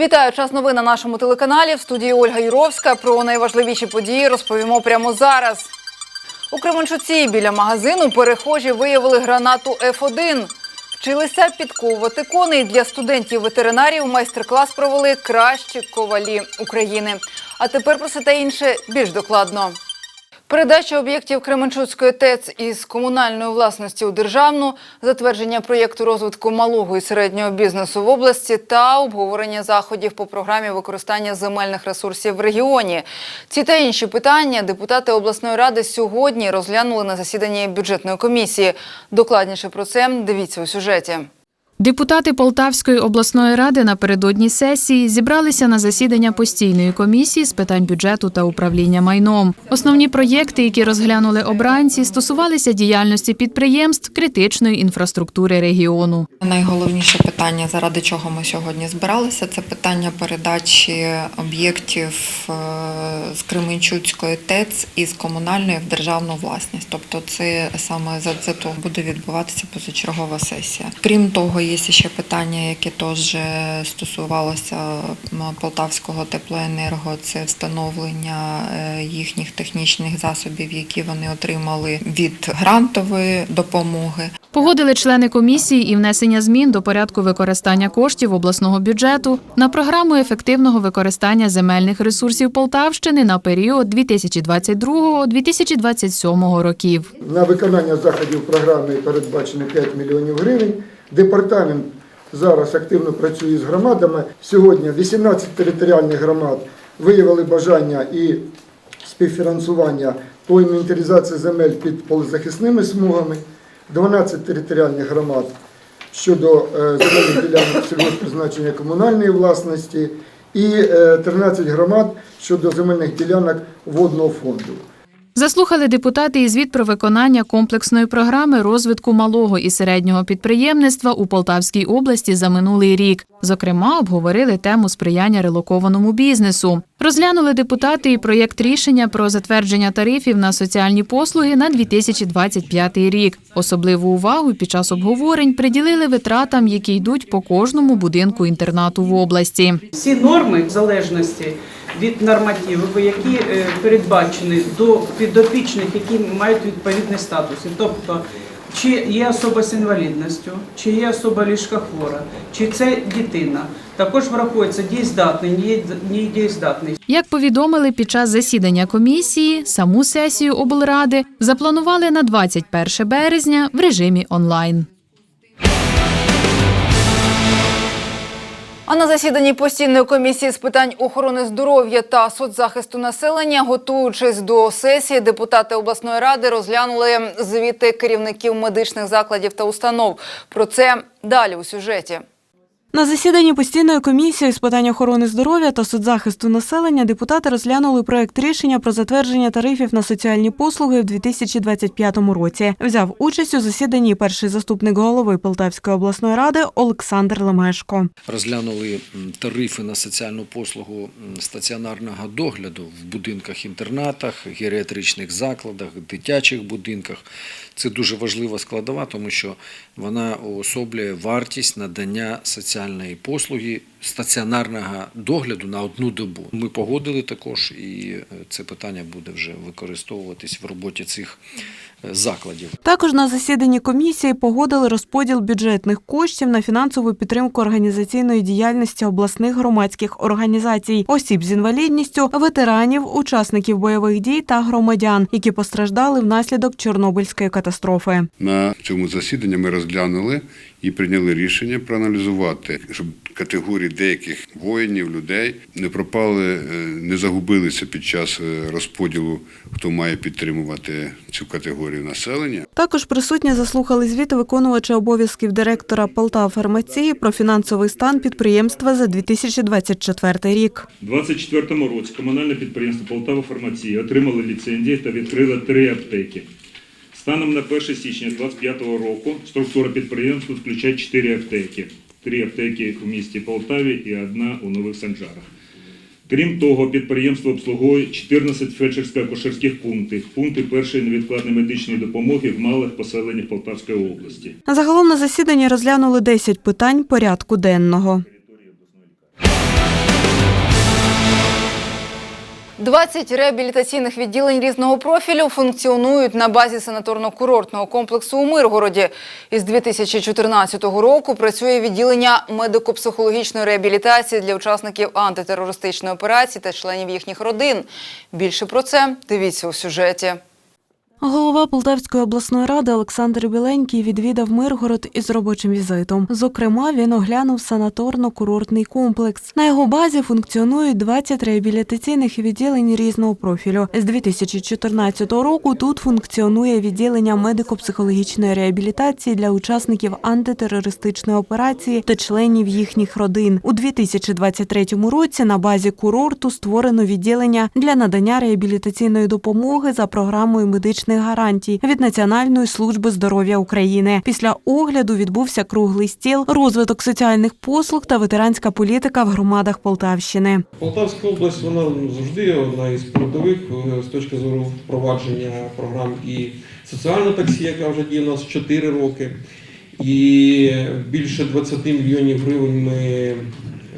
Вітаю час новин на нашому телеканалі. В студії Ольга Юровська. Про найважливіші події розповімо прямо зараз. У Кременчуці біля магазину перехожі виявили гранату Ф1. Вчилися підковувати коней для студентів-ветеринарів. Майстер-клас провели кращі ковалі України. А тепер про все та інше більш докладно. Передача об'єктів Кременчуцької ТЕЦ із комунальної власності у державну, затвердження проєкту розвитку малого і середнього бізнесу в області та обговорення заходів по програмі використання земельних ресурсів в регіоні. Ці та інші питання депутати обласної ради сьогодні розглянули на засіданні бюджетної комісії. Докладніше про це дивіться у сюжеті. Депутати Полтавської обласної ради напередодні сесії зібралися на засідання постійної комісії з питань бюджету та управління майном. Основні проєкти, які розглянули обранці, стосувалися діяльності підприємств критичної інфраструктури регіону. Найголовніше питання, заради чого ми сьогодні збиралися, це питання передачі об'єктів е, з Кременчуцької ТЕЦ із комунальної в державну власність. Тобто, це саме за це буде відбуватися позачергова сесія. Крім того, є ще питання, яке теж стосувалося Полтавського теплоенерго. Це встановлення е, їхніх технічних засобів, які вони отримали від грантової допомоги. Погодили члени комісії і внесення змін до порядку використання коштів обласного бюджету на програму ефективного використання земельних ресурсів Полтавщини на період 2022-2027 років. На виконання заходів програми передбачено 5 мільйонів гривень. Департамент зараз активно працює з громадами. Сьогодні 18 територіальних громад виявили бажання і співфінансування по інвентаризації земель під полезахисними смугами, 12 територіальних громад щодо е, земельних ділянок сільгоспризначення комунальної власності і е, 13 громад щодо земельних ділянок водного фонду. Заслухали депутати і звіт про виконання комплексної програми розвитку малого і середнього підприємництва у Полтавській області за минулий рік. Зокрема, обговорили тему сприяння релокованому бізнесу. Розглянули депутати і проєкт рішення про затвердження тарифів на соціальні послуги на 2025 рік. Особливу увагу під час обговорень приділили витратам, які йдуть по кожному будинку інтернату в області. Всі норми в залежності від нормативів, які е, передбачені до підопічних, які мають відповідний статус. Тобто, чи є особа з інвалідністю, чи є особа ліжкохвора, чи це дитина. Також враховується дієздатний, недієздатний. Як повідомили під час засідання комісії, саму сесію облради запланували на 21 березня в режимі онлайн. А на засіданні постійної комісії з питань охорони здоров'я та соцзахисту населення, готуючись до сесії, депутати обласної ради розглянули звіти керівників медичних закладів та установ. Про це далі у сюжеті. На засіданні постійної комісії з питань охорони здоров'я та соцзахисту населення депутати розглянули проект рішення про затвердження тарифів на соціальні послуги в 2025 році. Взяв участь у засіданні перший заступник голови Полтавської обласної ради Олександр Лемешко. розглянули тарифи на соціальну послугу стаціонарного догляду в будинках-інтернатах, геріатричних закладах, дитячих будинках. Це дуже важлива складова, тому що вона уособлює вартість надання соціальної послуги стаціонарного догляду на одну добу. Ми погодили також, і е, це питання буде вже використовуватись в роботі цих е, закладів. Також на засіданні комісії погодили розподіл бюджетних коштів на фінансову підтримку організаційної діяльності обласних громадських організацій, осіб з інвалідністю, ветеранів, учасників бойових дій та громадян, які постраждали внаслідок Чорнобильської катастрофи. На цьому засіданні ми розглянули і прийняли рішення проаналізувати, щоб категорії деяких воїнів, людей не пропали, е, не загубилися під час е, розподілу, хто має підтримувати цю категорію населення. Також присутні заслухали звіт виконувача обов'язків директора Полтава фармації про фінансовий стан підприємства за 2024 рік. У 2024 році комунальне підприємство Полтава Фармація отримало ліцензії та відкрило три аптеки. Станом на 1 січня 2025 року структура підприємства включає 4 аптеки. Три аптеки в місті Полтаві і одна у Нових Санжарах. Крім того, підприємство обслуговує 14 фельдшерсько-акушерських пунктів, пункти першої невідкладної медичної допомоги в малих поселеннях Полтавської області. Загалом на засіданні розглянули 10 питань порядку денного. 20 реабілітаційних відділень різного профілю функціонують на базі санаторно-курортного комплексу у Миргороді. Із 2014 року працює відділення медико-психологічної реабілітації для учасників антитерористичної операції та членів їхніх родин. Більше про це дивіться у сюжеті. Голова Полтавської обласної ради Олександр Біленький відвідав Миргород із робочим візитом. Зокрема, він оглянув санаторно-курортний комплекс. На його базі функціонують 20 реабілітаційних відділень різного профілю. З 2014 року тут функціонує відділення медико-психологічної реабілітації для учасників антитерористичної операції та членів їхніх родин. У 2023 році на базі курорту створено відділення для надання реабілітаційної допомоги за програмою медичних гарантій від Національної служби здоров'я України. Після огляду відбувся круглий стіл, розвиток соціальних послуг та ветеранська політика в громадах Полтавщини. Полтавська область вона завжди одна із передових е, з точки зору впровадження програм і соціального таксі, яка вже діє у нас 4 роки. І більше 20 мільйонів гривень ми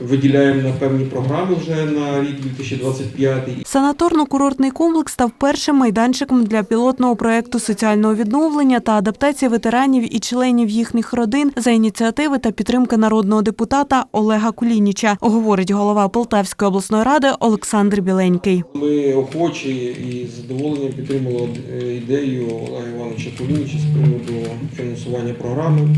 виділяємо на певні програми вже на рік 2025. Санаторно-курортний комплекс став першим майданчиком для пілотного проекту соціального відновлення та адаптації ветеранів і членів їхніх родин за ініціативи та підтримки народного депутата Олега Кулініча, говорить голова Полтавської обласної ради Олександр Біленький. Ми охочі і з задоволенням підтримали е, ідею Олега Івановича Кулініча з приводу фінансування програми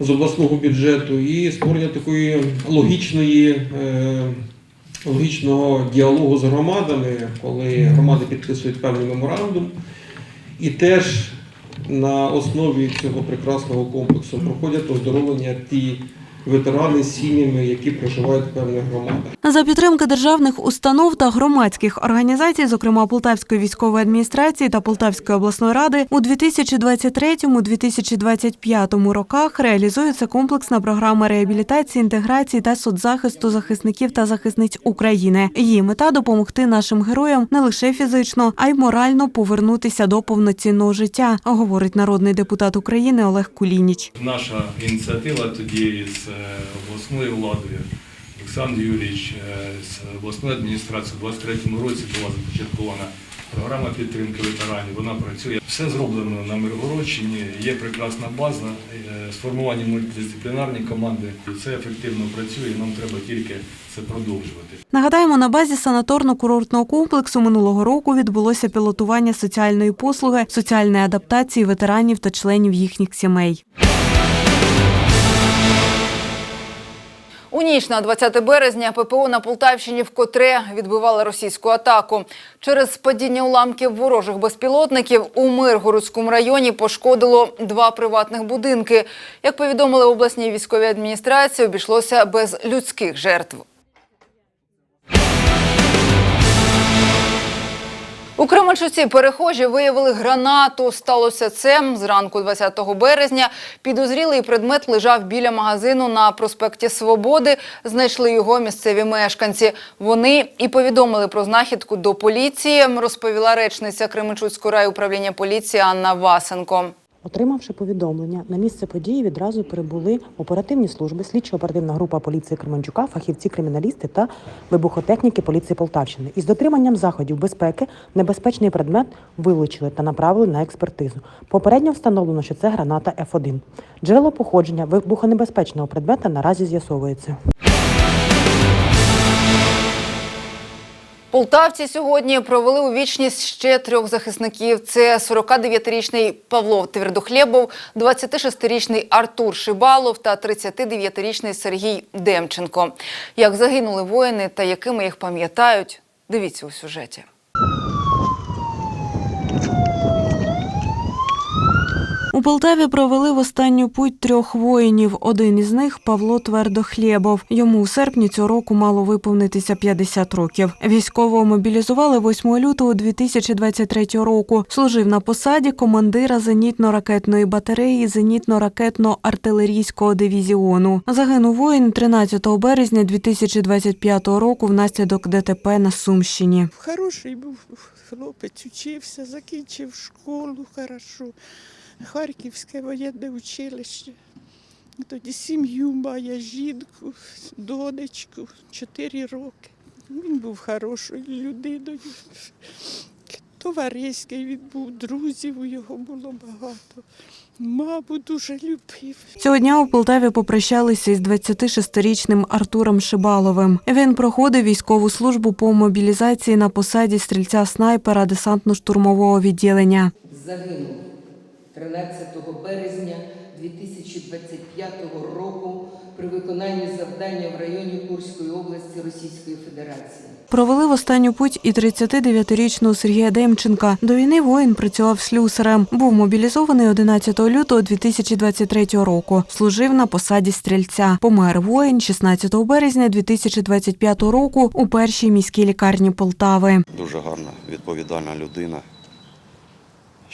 з обласного бюджету і створення такої логічної, е, логічного діалогу з громадами, коли громади підписують певний меморандум. І теж на основі цього прекрасного комплексу проходять оздоровлення ті ветерани з сім'ями, які проживають в певних громадах. За підтримки державних установ та громадських організацій, зокрема Полтавської військової адміністрації та Полтавської обласної ради, у 2023-2025 роках реалізується комплексна програма реабілітації, інтеграції та соцзахисту захисників та захисниць України. Її мета допомогти нашим героям не лише фізично, а й морально повернутися до повноцінного життя, говорить народний депутат України Олег Кулініч. Наша ініціатива тоді з обласною владою, Олександр Юрійович, е, з обласною адміністрацією у 2023 році була започаткована програма підтримки ветеранів. Вона працює. Все зроблено на Миргородщині, є прекрасна база, е, сформовані мультидисциплінарні команди. Це ефективно працює, нам треба тільки це продовжувати. Нагадаємо, на базі санаторно-курортного комплексу минулого року відбулося пілотування соціальної послуги, соціальної адаптації ветеранів та членів їхніх сімей. Ніч на 20 березня ППО на Полтавщині вкотре відбивали російську атаку. Через падіння уламків ворожих безпілотників у Миргородському районі пошкодило два приватних будинки. Як повідомили в обласній військовій адміністрації, обійшлося без людських жертв. У Кременчуці перехожі виявили гранату. Сталося це зранку 20 березня. Підозрілий предмет лежав біля магазину на проспекті Свободи. Знайшли його місцеві мешканці. Вони і повідомили про знахідку до поліції, розповіла речниця Кременчуцького райуправління поліції Анна Васенко. Отримавши повідомлення, на місце події відразу прибули оперативні служби, слідчо-оперативна група поліції Кременчука, фахівці криміналісти та вибухотехніки поліції Полтавщини. Із дотриманням заходів безпеки небезпечний предмет вилучили та направили на експертизу. Попередньо встановлено, що це граната Ф1. Джерело походження вибухонебезпечного предмета наразі з'ясовується. Полтавці сьогодні провели у вічність ще трьох захисників. Це 49-річний Павло Твердохлєбов, 26-річний Артур Шибалов та 39-річний Сергій Демченко. Як загинули воїни та якими їх пам'ятають, дивіться у сюжеті. Полтаві провели в останню путь трьох воїнів. Один із них Павло Твердохлєбов. Йому у серпні цього року мало виповнитися 50 років. Військового мобілізували 8 лютого 2023 року. Служив на посаді командира зенітно-ракетної батареї зенітно-ракетно-артилерійського дивізіону. Загинув воїн 13 березня 2025 року внаслідок ДТП на Сумщині. Хороший був хлопець, учився, закінчив школу хорошо. Харківське воєнне училище. Тоді сім'ю має, жінку, донечку, чотири роки. Він був хорошою людиною. Товариський він був, друзів у його було багато. Маму дуже любив. Цього дня у Полтаві попрощалися із 26-річним Артуром Шибаловим. Він проходив військову службу по мобілізації на посаді стрільця снайпера десантно-штурмового відділення. загинув 13 березня 2025 року при виконанні завдання в районі Курської області Російської Федерації. Провели в останню путь і 39-річного Сергія Демченка. До війни воїн працював слюсарем. Був мобілізований 11 лютого 2023 року. Служив на посаді стрільця. Помер воїн 16 березня 2025 року у першій міській лікарні Полтави. Дуже гарна, відповідальна людина.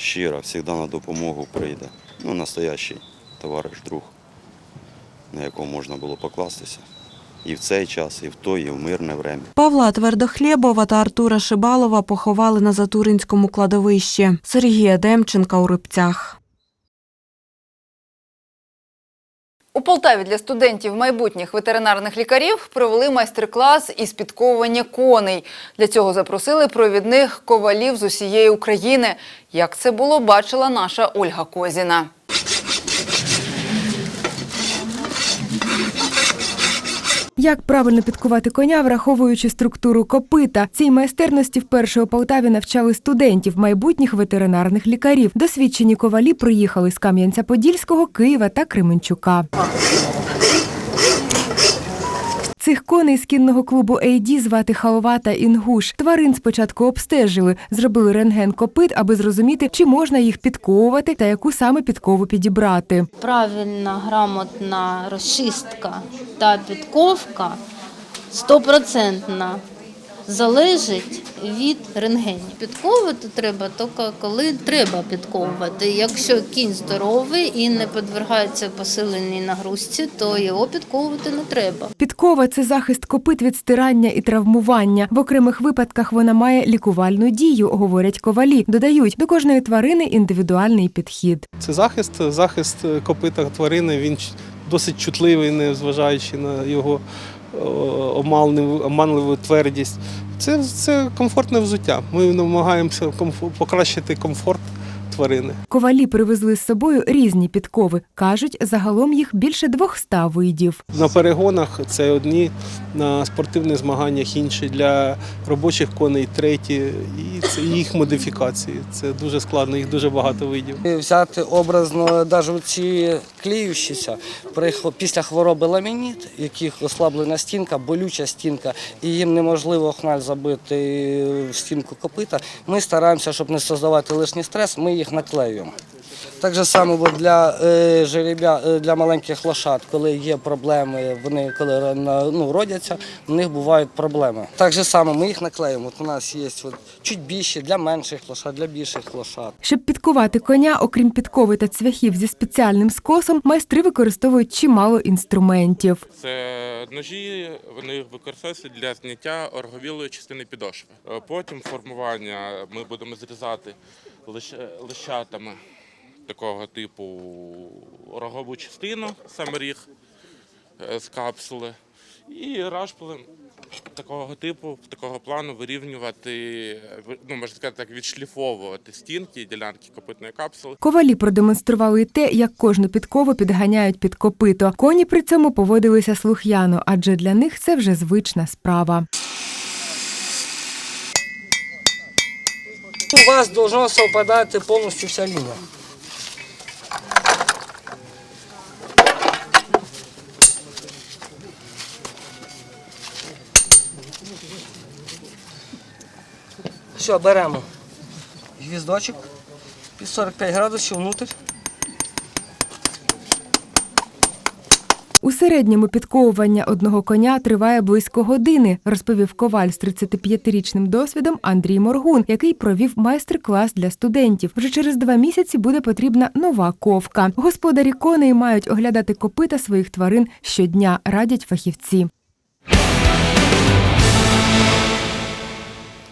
Щира, завжди на допомогу прийде. Ну, настоящий товариш, друг, на якого можна було покластися. І в цей час, і в той, і в мирне время. Павла Твердохлєбова та Артура Шибалова поховали на Затуринському кладовищі. Сергія Демченка у Рибцях. У Полтаві для студентів майбутніх ветеринарних лікарів провели майстер-клас із підковування коней. Для цього запросили провідних ковалів з усієї України. Як це було, бачила наша Ольга Козіна. Як правильно підкувати коня, враховуючи структуру копита. Цій майстерності вперше у Полтаві навчали студентів, майбутніх ветеринарних лікарів. Досвідчені ковалі приїхали з Кам'янця-Подільського, Києва та Кременчука. Цих коней з кінного клубу «Ейді» звати Халва та Інгуш. Тварин спочатку обстежили, зробили рентген копит, аби зрозуміти, чи можна їх підковувати та яку саме підкову підібрати. правильна, грамотна розчистка та підковка стопроцентна залежить від рентгенів. Підковувати треба тільки коли треба підковувати. Якщо кінь здоровий і не підвергається посиленій нагрузці, то його підковувати не треба. Підкова це захист копит від стирання і травмування. В окремих випадках вона має лікувальну дію, говорять ковалі. Додають до кожної тварини індивідуальний підхід. Це захист, захист копита тварини. Він досить чутливий, незважаючи на його оманливу, твердість. Це, це комфортне взуття. Ми намагаємося покращити комфорт тварини. Ковалі привезли з собою різні підкови. кажуть, загалом їх більше 200 видів. На перегонах це одні, на спортивних змаганнях інші, для робочих коней треті, і це їх модифікації. Це дуже складно, їх дуже багато видів. Взяти образно навіть ці хво- після хвороби ламініт, яких ослаблена стінка, болюча стінка, і їм неможливо хналь забити в стінку копита. Ми стараємося, щоб не создавати лишній стрес, ми їх наклеюємо. Так же само для е, жеребя, е, для маленьких лошад, коли є проблеми, вони коли ну, родяться, у них бувають проблеми. Так же само ми їх наклеїмо. От у нас є от, чуть більші для менших лошад, для більших лошад. Щоб підкувати коня, окрім підкови та цвяхів зі спеціальним скосом, майстри використовують чимало інструментів. Це ножі, вони використовуються для зняття орговілої частини підошви. Е, Потім формування ми будемо зрізати лише лищатами такого типу рогову частину, саме ріг е, з капсули, і рашпилем такого типу, такого плану вирівнювати, ну можна сказати так, відшліфовувати стінки, і ділянки копитної капсули. Ковалі продемонстрували те, як кожну підкову підганяють під копито. Коні при цьому поводилися слух'яно, адже для них це вже звична справа. У вас совпадати повністю вся лінія. Все, беремо гвіздочок під 45 градусів внутрь. У середньому підковування одного коня триває близько години, розповів коваль з 35-річним досвідом Андрій Моргун, який провів майстер-клас для студентів. Вже через два місяці буде потрібна нова ковка. Господарі коней мають оглядати копита своїх тварин щодня, радять фахівці.